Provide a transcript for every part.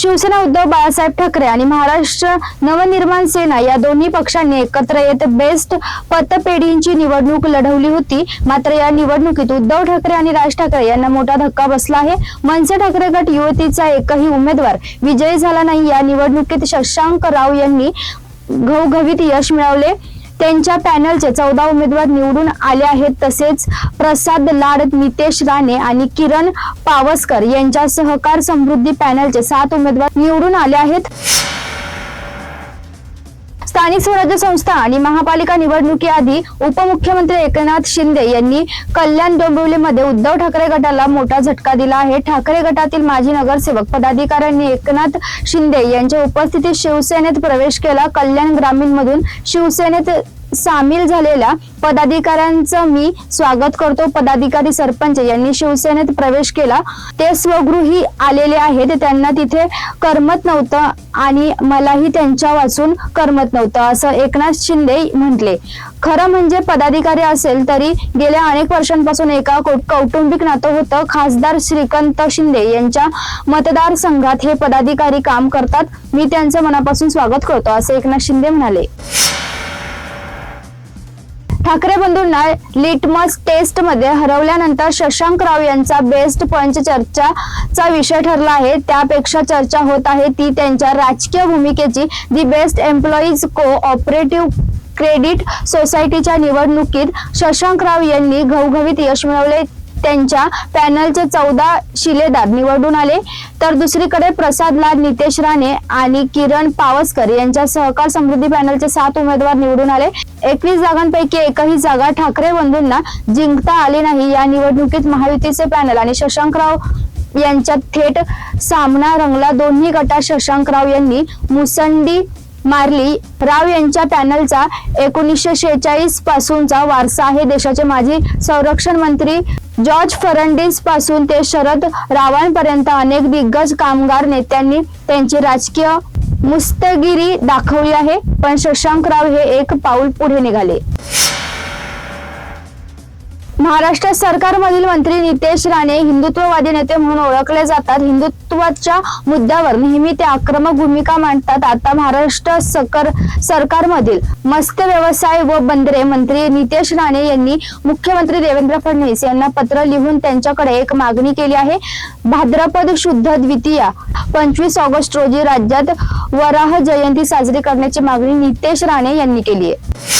शिवसेना उद्धव बाळासाहेब ठाकरे आणि महाराष्ट्र नवनिर्माण सेना या दोन्ही पक्षांनी एकत्र येत बेस्ट पतपेढींची निवडणूक लढवली होती. मात्र या निवडणुकीत उद्धव ठाकरे आणि राज ठाकरे यांना मोठा धक्का बसला आहे. मनसे ठाकरे गट युवतीचा एकही उमेदवार विजयी झाला नाही. या निवडणुकीत शशांक राव यांनी घवघवीत यश मिळवले. त्यांच्या पॅनलचे चौदा उमेदवार निवडून आले आहेत. तसेच प्रसाद लाड नितेश राणे आणि किरण पावसकर यांच्या सहकार समृद्धी पॅनलचे सात उमेदवार निवडून आले आहेत. स्थानिक स्वराज्य संस्था आणि महापालिका निवडणुकीआधी उपमुख्यमंत्री एकनाथ शिंदे यांनी कल्याण डोंबिवलीमध्ये उद्धव ठाकरे गटाला मोठा झटका दिला आहे. ठाकरे गटातील माजी नगरसेवक पदाधिकाऱ्यांनी एकनाथ शिंदे यांच्या उपस्थितीत शिवसेनेत प्रवेश केला. कल्याण ग्रामीण मधून शिवसेनेत सामील झालेल्या पदाधिकाऱ्यांचं मी स्वागत करतो. पदाधिकारी सरपंच यांनी शिवसेनेत प्रवेश केला. ते स्वगृही आलेले आहेत. त्यांना तिथे करमत नव्हतं आणि मलाही त्यांच्या वाचून करमत नव्हतं असं एकनाथ शिंदे म्हटले. खरं म्हणजे पदाधिकारी असेल तरी गेल्या अनेक वर्षांपासून एका कौटुंबिक नातं होतं. खासदार श्रीकांत शिंदे यांच्या मतदारसंघात हे पदाधिकारी काम करतात. मी त्यांचं मनापासून स्वागत करतो असं एकनाथ शिंदे म्हणाले. ठाकरे बंधूंना लिटमस टेस्टमध्ये हरवल्यानंतर शशांक राव यांचा बेस्ट पंच चर्चाचा विषय ठरला आहे. त्यापेक्षा चर्चा होत आहे ती त्यांच्या राजकीय भूमिकेची. The best employees cooperative credit सोसायटीच्या निवडणुकीत शशांक राव यांनी घवघवीत यश मिळवले. त्यांच्या पॅनलचे चौदा शिलेदार निवडून आले. तर दुसरीकडे प्रसाद लाड नितेश राणे आणि किरण पावसकर यांच्या सहकार समृद्धी पॅनलचे सात उमेदवार निवडून आले. एकवीस जागांपैकी एकही जागा ठाकरे बंधूंना जिंकता आली नाही. या निवडणुकीत महायुतीचे पॅनल आणि शशांकराव यांच्यात थेट सामना रंगला. दोन्ही गटात शशांकराव यांनी मुसंडी मारली. राव यांच्या पॅनलचा एकोणीसशे शेहेचाळीस पासूनचा वारसा आहे. देशाचे माजी संरक्षण मंत्री जॉर्ज फर्नांडिसपासून ते शरद रावांपर्यंत अनेक दिग्गज कामगार नेत्यांनी त्यांची राजकीय मुस्तगिरी दाखवली आहे. पण शशांकराव हे एक पाऊल पुढे निघाले. महाराष्ट्र सरकारमधील मंत्री नितेश राणे हिंदुत्ववादी नेते म्हणून ओळखले जातात. हिंदुत्वाच्या मुद्द्यावर नेहमी ते आक्रमक भूमिका मांडतात. आता महाराष्ट्र सरकार सरकारमधील मत्स्य व्यवसाय व बंदरे मंत्री नितेश राणे यांनी मुख्यमंत्री देवेंद्र फडणवीस यांना पत्र लिहून त्यांच्याकडे एक मागणी केली आहे. भाद्रपद शुद्ध द्वितीया पंचवीस ऑगस्ट रोजी राज्यात वराह जयंती साजरी करण्याची मागणी नितेश राणे यांनी केली आहे.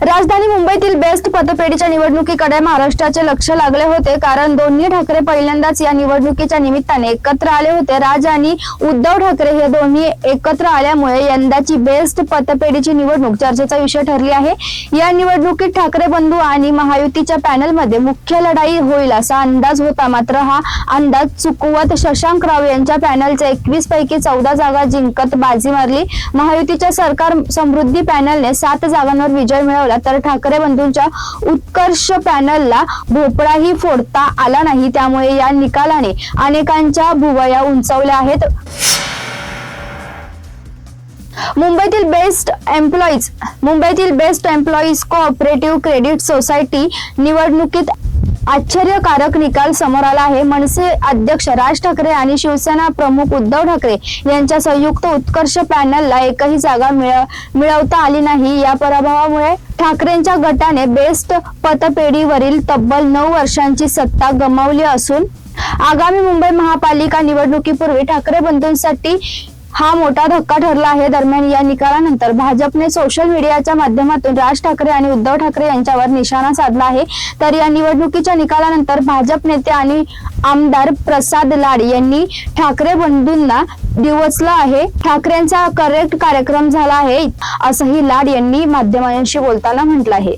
राजधानी मुंबईतील बेस्ट पतपेढीच्या निवडणुकीकडे महाराष्ट्राचे लक्ष लागले होते कारण दोन्ही ठाकरे पहिल्यांदाच या निवडणुकीच्या निमित्ताने एकत्र आले होते. राज आणि उद्धव ठाकरे हे दोन्ही एकत्र आल्यामुळे यंदाची बेस्ट पतपेढीची निवडणूक चर्चेचा विषय ठरली आहे. या निवडणुकीत ठाकरे बंधू आणि महायुतीच्या पॅनलमध्ये मुख्य लढाई होईल असा अंदाज होता. मात्र हा अंदाज चुकवत शशांक राव यांच्या पॅनलचे एकवीस पैकी चौदा जागा जिंकत बाजी मारली. महायुतीच्या सरकार समृद्धी पॅनलने सात जागांवर विजय मिळवला. तर ठाकरे बंधूंच्या उत्कर्ष पॅनलला भोपळाही फोडता आला नाही. त्यामुळे या निकालाने अनेकांच्या भुवया उंचावल्या आहेत. मुंबईतील बेस्ट एम्प्लॉईज मुंबईतील BEST employees cooperative credit society निवडणुकीत आश्चर्यकारक निकाल समोर आला आहे. मनसे अध्यक्ष राज ठाकरे आणि शिवसेना प्रमुख उद्धव ठाकरे यांच्या संयुक्त उत्कर्ष पॅनलला एकही जागा मिळवता आली नाही. या पराभवामुळे ठाकरेंच्या गटाने बेस्ट पतपेढीवरील तब्बल नऊ वर्षांची सत्ता गमावली असून आगामी मुंबई महापालिका निवडणुकीपूर्वी ठाकरे बंधूंसाठी हा मोठा धक्का ठरला आहे. दरम्यान या निकालानंतर भाजपने सोशल मीडियाच्या माध्यमातून राज ठाकरे आणि उद्धव ठाकरे यांच्यावर निशाणा साधला आहे. तर या निवडणुकीच्या निकालानंतर भाजप नेते आणि आमदार प्रसाद लाड यांनी ठाकरे बंधूंना दिवसला आहे. ठाकरेंचा करेक्ट कार्यक्रम झाला आहे असंही लाड यांनी माध्यमांशी बोलताना म्हटलं आहे.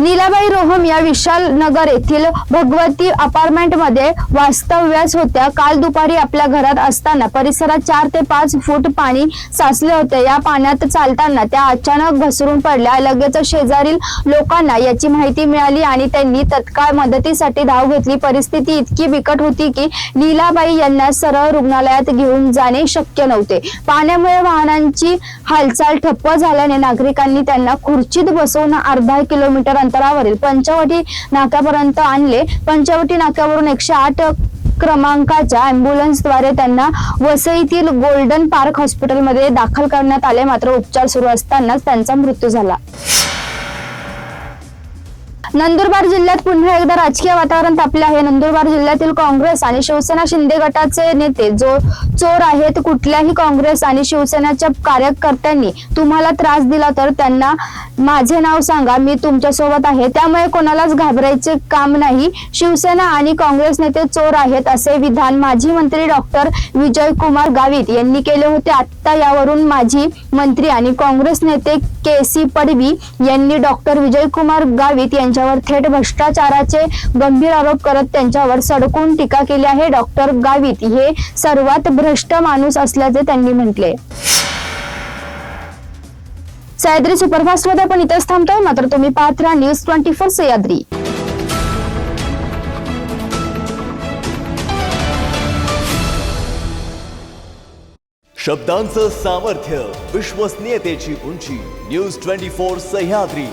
नीलाबाई रोहम या विशाल नगर येथील भगवती अपार्टमेंटमध्ये वास्तव्यास होत्या. काल दुपारी आपल्या घरात असताना परिसरात चार ते पाच फूट पाणी साचले होते. या पाण्यात चालताना त्या अचानक घसरून पडल्या. लगेच शेजारील लोकांना याची माहिती मिळाली आणि त्यांनी तत्काळ मदतीसाठी धाव घेतली. परिस्थिती इतकी बिकट होती की नीलाबाई यांना सरळ रुग्णालयात घेऊन जाणे शक्य नव्हते. पाण्यामुळे वाहनांची हालचाल ठप्प झाल्याने नागरिकांनी त्यांना खुर्चीत बसवून अर्धा किलोमीटर अंतरावरील पंचवटी नाक्यापर्यंत आणले. पंचवटी नाक्यावरून एकशे आठ क्रमांकाच्या अँब्युलन्सद्वारे त्यांना वसईतील गोल्डन पार्क हॉस्पिटलमध्ये दाखल करण्यात आले. मात्र उपचार सुरू असतानाच त्यांचा मृत्यू झाला. नंदुरबार जिल्ह्यात पुन्हा एकदा राजकीय वातावरण तापले आहे. नंदुरबार जिल्ह्यातील काँग्रेस आणि शिवसेना शिंदे गटाचे नेते जो चोर आहेत कुठल्याही काँग्रेस आणि शिवसेनाच्या कार्यकर्त्यांनी तुम्हाला त्रास दिला तर त्यांना माझे नाव सांगा मी तुमच्यासोबत आहे. त्यामुळे कोणालाच घाबरायचे काम नाही. शिवसेना आणि काँग्रेस नेते चोर आहेत असे विधान माजी मंत्री डॉक्टर विजय कुमार गावित यांनी केले होते. आता यावरून माजी मंत्री आणि काँग्रेस नेते के सी पडवी यांनी डॉक्टर विजय कुमार गावित यांच्या त्यांच्यावर थेट भ्रष्टाचाराचे गंभीर आरोप करत त्यांच्यावर सडकून टीका केली आहे. डॉक्टर गावित हे सर्वात भ्रष्ट माणूस असल्याचे त्यांनी म्हटले. सह्याद्री सुपरफास्टमध्ये आपण इथेच थांबतोय. मात्र तुम्ही पाहत राहा न्यूज ट्वेंटी फोर सह्याद्री. शब्दांचं सामर्थ्य विश्वसनीयतेची उंची न्यूज ट्वेंटी फोर सह्याद्री.